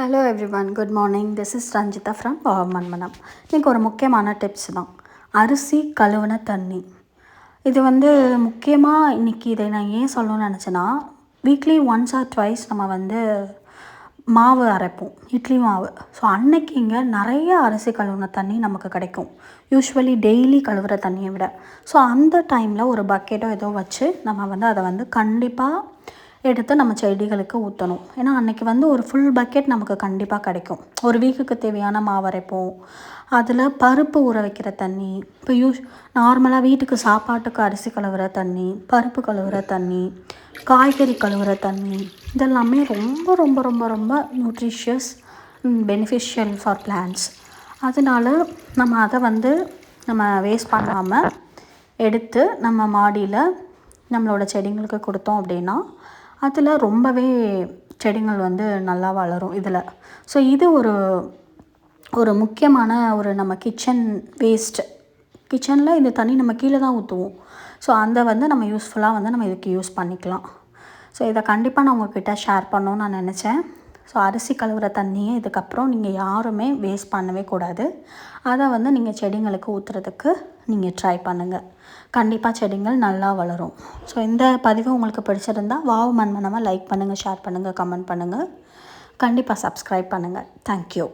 Hello everyone good morning this is Ranjitha from Manmanam இன்றைக்கி ஒரு முக்கியமான டிப்ஸ் தான். அரிசி கழுவுன தண்ணி. இது வந்து முக்கியமாக இன்றைக்கி இதை நான் ஏன் சொல்லணும்னு நினச்சேன்னா வீக்லி ஒன்ஸ் ஆர் ட்வைஸ் நம்ம வந்து மாவு அரைப்போம். இட்லி மாவு. ஸோ அன்னைக்கு இங்கே நிறைய அரிசி கழுவுன தண்ணி நமக்கு கிடைக்கும். யூஸ்வலி டெய்லி கழுவுற தண்ணியை விட. ஸோ அந்த டைமில் ஒரு பக்கெட்டோ ஏதோ வச்சு நம்ம வந்து அதை வந்து கண்டிப்பாக எடுத்து நம்ம செடிகளுக்கு ஊற்றணும் ஏன்னா அன்றைக்கி வந்து ஒரு ஃபுல் பக்கெட் நமக்கு கண்டிப்பாக கிடைக்கும். ஒரு வீக்குக்கு தேவையான மாவு அரைப்போம் அதில் பருப்பு ஊற வைக்கிற தண்ணி இப்போ யூஸ் நார்மலாக வீட்டுக்கு சாப்பாட்டுக்கு அரிசி கழுவுற தண்ணி பருப்பு கழுவுற தண்ணி காய்கறி கழுவுற தண்ணி இதெல்லாமே ரொம்ப ரொம்ப ரொம்ப ரொம்ப நியூட்ரிஷியஸ் பெனிஃபிஷியல் ஃபார் பிளான்ஸ் அதனால நம்ம அதை வந்து நம்ம வேஸ்ட் பண்ணாமல் எடுத்து நம்ம மாடியில் நம்மளோட செடிங்களுக்கு கொடுத்தோம் அப்படின்னா அதில் ரொம்பவே செடிகள் வந்து நல்லா வளரும் இதில். ஸோ இது ஒரு ஒரு முக்கியமான ஒரு நம்ம கிச்சன் வேஸ்ட்டு கிச்சனில் இந்த தண்ணி நம்ம கீழே தான் ஊற்றுவோம் ஸோ அந்த வந்து நம்ம யூஸ்ஃபுல்லாக வந்து நம்ம இதுக்கு யூஸ் பண்ணிக்கலாம். ஸோ இதை கண்டிப்பாக நான் உங்ககிட்ட ஷேர் பண்ணணும்னு நான் நினச்சேன். ஸோ அரிசி கழுவுற தண்ணியை இதுக்கப்புறம் நீங்கள் யாருமே வேஸ்ட் பண்ணவே கூடாது. அதை வந்து நீங்கள் செடிங்களுக்கு ஊற்றுறதுக்கு நீங்கள் ட்ரை பண்ணுங்கள் கண்டிப்பாக செடிகள் நல்லா வளரும். ஸோ இந்த பதிவு உங்களுக்கு பிடிச்சிருந்தா வாவ் மண்மனமாக லைக் பண்ணுங்கள் ஷேர் பண்ணுங்கள் கமெண்ட் பண்ணுங்கள் கண்டிப்பாக சப்ஸ்கிரைப் பண்ணுங்கள் தேங்க்யூ